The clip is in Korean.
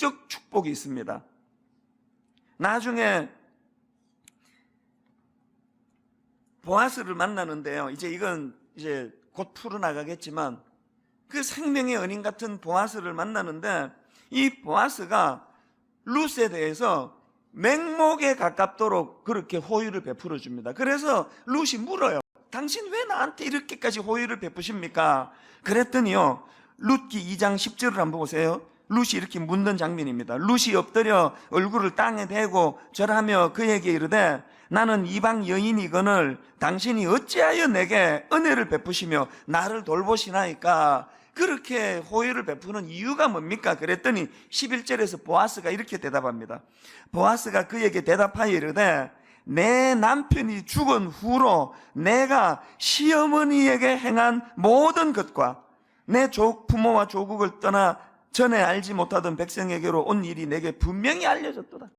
영적 축복이 있습니다. 나중에 보아스를 만나는데요. 이제 이건 이제 곧 풀어나가겠지만 그 생명의 은인 같은 보아스를 만나는데 이 보아스가 룻에 대해서 맹목에 가깝도록 그렇게 호의를 베풀어 줍니다. 그래서 룻이 물어요. 당신 왜 나한테 이렇게까지 호의를 베푸십니까? 그랬더니요. 룻기 2장 10절을 한번 보세요. 룻이 이렇게 묻는 장면입니다. 룻이 엎드려 얼굴을 땅에 대고 절하며 그에게 이르되 나는 이방 여인이거늘 당신이 어찌하여 내게 은혜를 베푸시며 나를 돌보시나이까 그렇게 호의를 베푸는 이유가 뭡니까? 그랬더니 11절에서 보아스가 이렇게 대답합니다. 보아스가 그에게 대답하여 이르되 내 남편이 죽은 후로 내가 시어머니에게 행한 모든 것과 내 조, 부모와 조국을 떠나 전에 알지 못하던 백성에게로 온 일이 내게 분명히 알려졌도다.